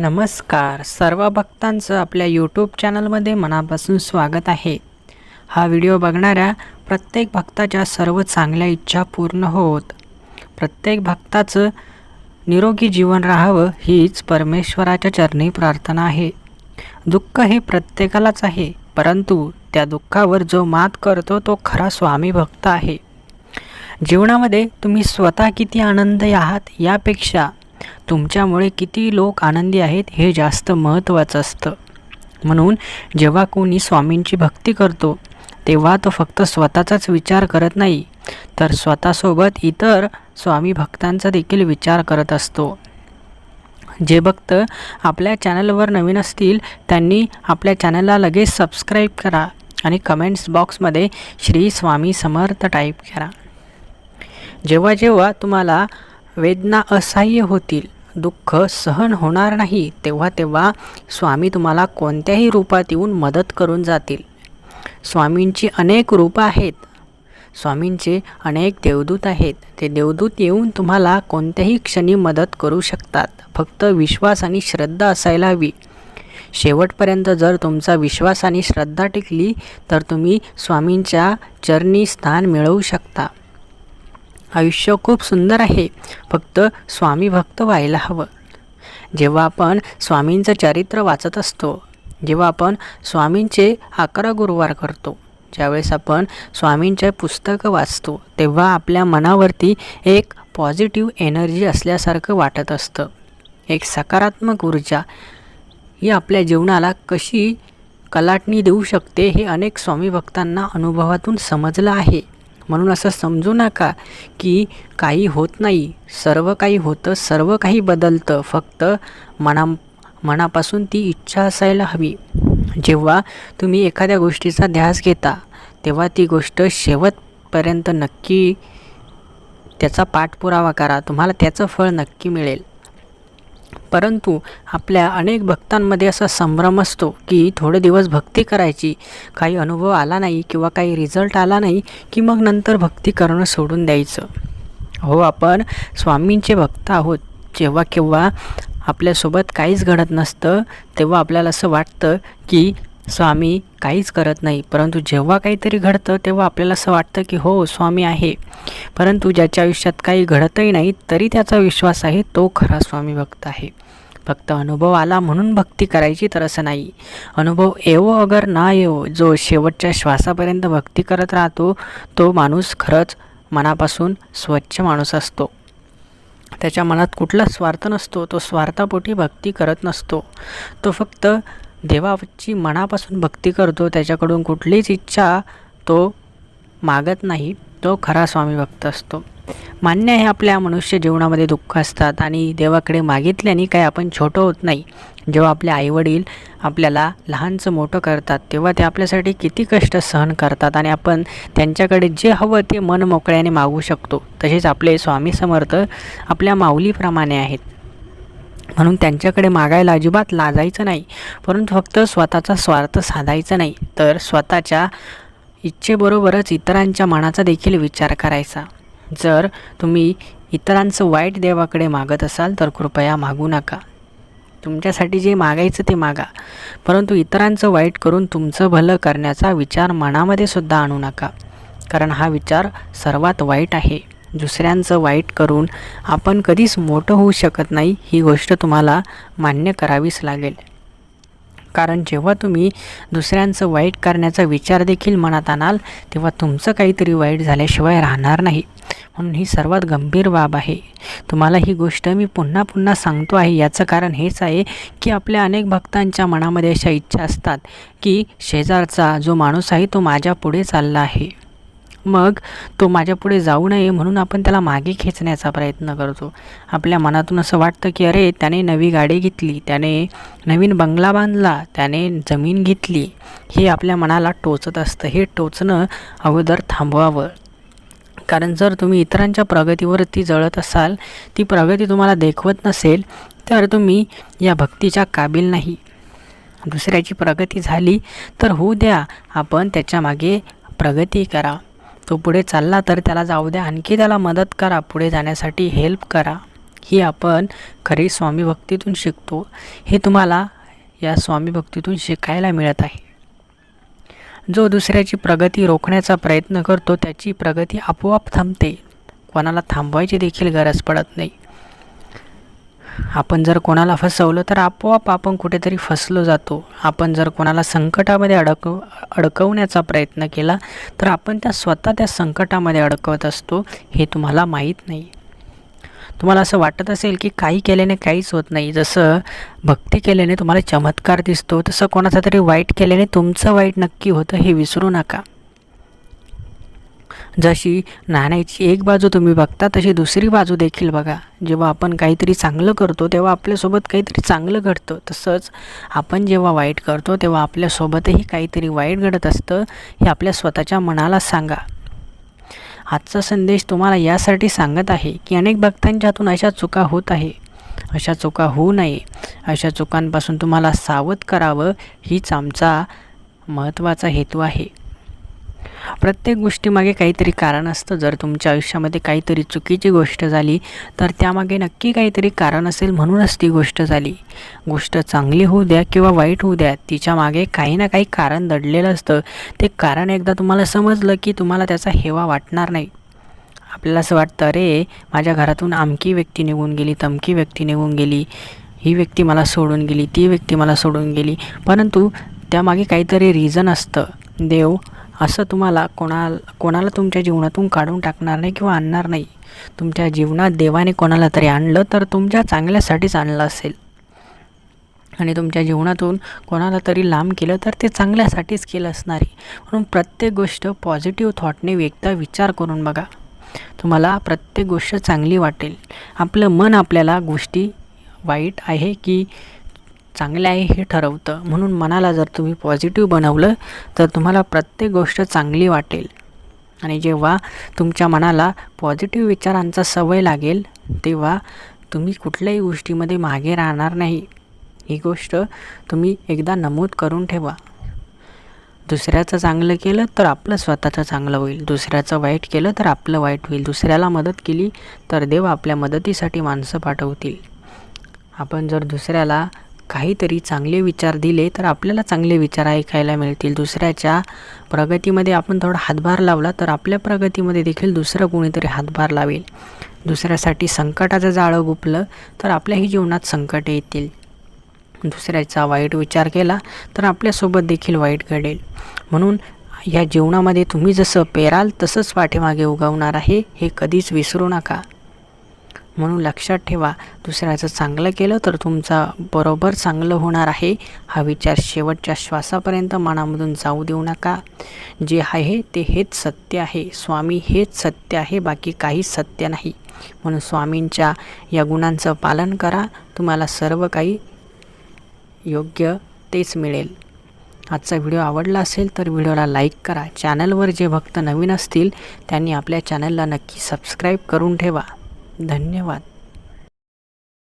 नमस्कार. सर्व भक्तांचं आपल्या यूट्यूब चॅनलमध्ये मनापासून स्वागत आहे. हा व्हिडिओ बघणाऱ्या प्रत्येक भक्ताच्या सर्व चांगल्या इच्छा पूर्ण होत. प्रत्येक भक्ताचं निरोगी जीवन राहावं हीच परमेश्वराच्या चरणी प्रार्थना आहे. दुःख हे प्रत्येकालाच आहे परंतु त्या दुःखावर जो मात करतो तो खरा स्वामी भक्त आहे. जीवनामध्ये तुम्ही स्वतः किती आनंदी आहात यापेक्षा तुमच्यामुळे किती लोक आनंदी आहेत हे जास्त महत्त्वाचं असतं. म्हणून जेव्हा कोणी स्वामींची भक्ती करतो तेव्हा तो फक्त स्वतःचाच विचार करत नाही तर स्वतःसोबत इतर स्वामी भक्तांचा देखील विचार करत असतो. जे भक्त आपल्या चॅनलवर नवीन असतील त्यांनी आपल्या चॅनलला लगेच सबस्क्राईब करा आणि कमेंट्स बॉक्समध्ये श्री स्वामी समर्थ टाईप करा. जेव्हा जेव्हा तुम्हाला वेदना असह्य होतील दुःख सहन होणार नाही तेव्हा तेव्हा स्वामी तुम्हाला कोणत्याही रूपात येऊन मदत करून जातील. स्वामींची अनेक रूपं आहेत. स्वामींचे अनेक देवदूत आहेत. ते देवदूत येऊन तुम्हाला कोणत्याही क्षणी मदत करू शकतात. फक्त विश्वास आणि श्रद्धा असायला हवी. शेवटपर्यंत जर तुमचा विश्वास आणि श्रद्धा टिकली तर तुम्ही स्वामींच्या चरणी स्थान मिळवू शकता. आयुष्य खूप सुंदर आहे. फक्त स्वामी भक्त व्हायला हवं. जेव्हा आपण स्वामींचं चरित्र वाचत असतो जेव्हा आपण स्वामींचे अकरा गुरुवार करतो ज्यावेळेस आपण स्वामींचे पुस्तकं वाचतो तेव्हा आपल्या मनावरती एक पॉझिटिव्ह एनर्जी असल्यासारखं वाटत असतं. एक सकारात्मक ऊर्जा ही आपल्या जीवनाला कशी कलाटणी देऊ शकते हे अनेक स्वामी भक्तांना अनुभवातून समजलं आहे. म्हणून असं समजू नका की काही होत नाही. सर्व काही होतं सर्व काही बदलतं. फक्त मना मनापासून ती इच्छा असायला हवी. जेव्हा तुम्ही एखाद्या गोष्टीचा ध्यास घेता तेव्हा ती गोष्ट शेवटपर्यंत नक्की त्याचा पाठपुरावा करा. तुम्हाला त्याचं फळ नक्की मिळेल. परंतु आपल्या अनेक भक्तांमध्ये असा संभ्रम असतो की थोडे दिवस भक्ती करायची. काही अनुभव आला नाही किंवा काही रिझल्ट आला नाही की मग नंतर भक्ती करणं सोडून द्यायचं. हो आपण स्वामींचे भक्त आहोत. जेव्हा केव्हा आपल्यासोबत काहीच घडत नसतं तेव्हा आपल्याला असं वाटतं की स्वामी काहीच करत नाही परंतु जेव्हा काहीतरी घडतं तेव्हा आपल्याला असं वाटतं की हो स्वामी आहे. परंतु ज्याच्या आयुष्यात काही घडतही नाही तरी त्याचा विश्वास आहे तो खरा स्वामी भक्त आहे. फक्त अनुभव आला म्हणून भक्ती करायची तर असं नाही. अनुभव येवो अगर ना येवो जो शेवटच्या श्वासापर्यंत भक्ती करत राहतो तो माणूस खरंच मनापासून स्वच्छ माणूस असतो. त्याच्या मनात कुठला स्वार्थ नसतो तो स्वार्थापोटी भक्ती करत नसतो. तो फक्त देवाची मनापासून भक्ती करतो त्याच्याकडून कुठलीच इच्छा तो मागत नाही तो खरा स्वामी भक्त असतो. मान्य आहे आपल्या मनुष्य जीवनामध्ये दुःख असतात आणि देवाकडे मागितल्याने काही आपण छोटं होत नाही. जेव्हा आपले आईवडील आपल्याला लहानचं मोठं करतात तेव्हा ते आपल्यासाठी किती कष्ट सहन करतात आणि आपण त्यांच्याकडे जे हवं ते मन मोकळ्याने मागू शकतो. तसेच आपले स्वामी समर्थ आपल्या माऊलीप्रमाणे आहेत. म्हणून त्यांच्याकडे मागायला अजिबात लाजायचं नाही. परंतु फक्त स्वतःचा स्वार्थ साधायचा नाही. तर स्वतःच्या इच्छेबरोबरच इतरांच्या मनाचा देखील विचार करायचा. जर तुम्ही इतरांचं वाईट देवाकडे मागत असाल तर कृपया मागू नका. तुमच्यासाठी जे मागायचं ते मागा. परंतु इतरांचं वाईट करून तुमचं भलं करण्याचा विचार मनामध्ये सुद्धा आणू नका. कारण हा विचार सर्वात वाईट आहे. दुसऱ्यांचं वाईट करून आपण कधीच मोठं होऊ शकत नाही ही गोष्ट तुम्हाला मान्य करावीच लागेल. कारण जेव्हा तुम्ही दुसऱ्यांचं वाईट करण्याचा विचार देखील मनात आणाल तेव्हा तुमचं काहीतरी वाईट झाल्याशिवाय राहणार नाही. म्हणून ही सर्वात गंभीर बाब आहे. तुम्हाला ही गोष्ट मी पुन्हा पुन्हा सांगतो आहे. याचं कारण हेच आहे की आपल्या अनेक भक्तांच्या मनामध्ये अशा इच्छा असतात की शेजारचा जो माणूस आहे तो माझ्या पुढे चालला आहे. मग तो माझ्यापुढे जाऊ नये म्हणून आपण त्याला मागे खेचण्याचा प्रयत्न करतो. आपल्या मनातून असं वाटतं की अरे त्याने नवी गाडी घेतली त्याने नवीन बंगला बांधला त्याने जमीन घेतली. हे आपल्या मनाला टोचत असतं. हे टोचणं अगोदर थांबवावं. कारण जर तुम्ही इतरांच्या प्रगतीवरती जळत असाल ती प्रगती तुम्हाला देखवत नसेल तर तुम्ही या भक्तीच्या काबिल नाही. दुसऱ्याची प्रगती झाली तर होऊ द्या आपण त्याच्यामागे प्रगती करा. तो पुढे चालला तर त्याला जाऊ द्या. आणखी त्याला मदत करा. पुढे जाण्यासाठी हेल्प करा. ही आपण खरी स्वामी भक्तीतून शिकतो. हे तुम्हाला या स्वामी भक्तीतून शिकायला मिळत आहे. जो दुसऱ्याची प्रगती रोखण्याचा प्रयत्न करतो त्याची प्रगती आपोआप थांबते. कोणाला थांबवायची देखील गरज पडत नाही. आपण जर कोणाला फसवलं तर आपोआप आपण कुठेतरी फसलो जातो. आपण जर कोणाला संकटामध्ये अडकव अडकवण्याचा प्रयत्न केला तर आपण त्या स्वतः त्या संकटामध्ये अडकवत असतो हे तुम्हाला माहीत नाही. तुम्हाला असं वाटत असेल की काही केल्याने काहीच होत नाही. जसं भक्ती केल्याने तुम्हाला चमत्कार दिसतो तसं कोणाचा तरी वाईट केल्याने तुमचं वाईट नक्की होतं हे विसरू नका. जशी नाण्याची एक बाजू तुम्ही बघता तशी दुसरी बाजू देखील बघा. जेव्हा आपण काहीतरी चांगलं करतो तेव्हा आपल्यासोबत काहीतरी चांगलं घडतं. तसंच आपण जेव्हा वाईट करतो तेव्हा आपल्यासोबतही काहीतरी वाईट घडत असतं हे आपल्या स्वतःच्या मनाला सांगा. आजचा संदेश तुम्हाला यासाठी सांगत आहे की अनेक भक्तांच्या हातून अशा चुका होत आहे. अशा चुका होऊ नये. अशा चुकांपासून तुम्हाला सावध करावं हीच आमचा महत्त्वाचा हेतू आहे. प्रत्येक गोष्टीमागे काहीतरी कारण असतं. जर तुमच्या आयुष्यामध्ये काहीतरी चुकीची गोष्ट झाली तर त्यामागे नक्की काहीतरी कारण असेल म्हणूनच ती गोष्ट झाली. गोष्ट चांगली होऊ द्या किंवा वाईट होऊ द्या तिच्यामागे काही ना काही कारण दडलेलं असतं. ते कारण एकदा तुम्हाला समजलं की तुम्हाला त्याचा हेवा वाटणार नाही. आपल्याला असं वाटतं अरे माझ्या घरातून आमकी व्यक्ती निघून गेली तमकी व्यक्ती निघून गेली ही व्यक्ती मला सोडून गेली ती व्यक्ती मला सोडून गेली. परंतु त्यामागे काहीतरी रिझन असतं. देव असं तुम्हाला कोणाला कोणाला तुमच्या जीवनातून काढून टाकणार नाही किंवा आणणार नाही. तुमच्या जीवनात देवाने कोणाला तरी आणलं तर तुमच्या चांगल्यासाठीच आणलं असेल. आणि तुमच्या जीवनातून कोणाला तरी लांब केलं तर ते चांगल्यासाठीच केलं असणार. आहे म्हणून प्रत्येक गोष्ट पॉझिटिव्ह थॉटने एकदा विचार करून बघा. तुम्हाला प्रत्येक गोष्ट चांगली वाटेल. आपलं मन आपल्याला गोष्टी वाईट आहे की चांगले आहे हे ठरवतं. म्हणून मनाला जर तुम्ही पॉझिटिव्ह बनवलं तर तुम्हाला प्रत्येक गोष्ट चांगली वाटेल. आणि जेव्हा तुमच्या मनाला पॉझिटिव्ह विचारांचा सवय लागेल तेव्हा तुम्ही कुठल्याही गोष्टीमध्ये मागे राहणार नाही. ही गोष्ट तुम्ही एकदा नमूद करून ठेवा. दुसऱ्याचं चांगलं केलं तर आपलं स्वतःचं चांगलं होईल. दुसऱ्याचं वाईट केलं तर आपलं वाईट होईल. दुसऱ्याला मदत केली तर देव आपल्या मदतीसाठी माणसं पाठवतील. आपण जर दुसऱ्याला काहीतरी चांगले विचार दिले तर आपल्याला चांगले विचार ऐकायला मिळतील. दुसऱ्याच्या प्रगतीमध्ये आपण थोडा हातभार लावला तर आपल्या प्रगतीमध्ये देखील दुसरं कोणीतरी हातभार लावेल. दुसऱ्यासाठी संकटाचं जाळं गुपलं तर आपल्याही जीवनात संकट येतील. दुसऱ्याचा वाईट विचार केला तर आपल्यासोबत देखील वाईट घडेल. म्हणून या जीवनामध्ये तुम्ही जसं पेराल तसंच पाठीमागे उगवणार आहे हे कधीच विसरू नका. म्हणून लक्षात ठेवा. दुसऱ्याचं चांगलं केलं तर तुमचा बरोबर चांगलं होणार आहे. हा विचार शेवटच्या श्वासापर्यंत मनामधून जाऊ देऊ नका. जे आहे ते हेच सत्य आहे. स्वामी हेच सत्य आहे बाकी काहीच सत्य नाही. म्हणून स्वामींच्या या गुणांचं पालन करा. तुम्हाला सर्व काही योग्य तेच मिळेल. आजचा व्हिडिओ आवडला असेल तर व्हिडिओला लाईक करा. चॅनलवर जे भक्त नवीन असतील त्यांनी आपल्या चॅनलला नक्की सबस्क्राईब करून ठेवा. धन्यवाद.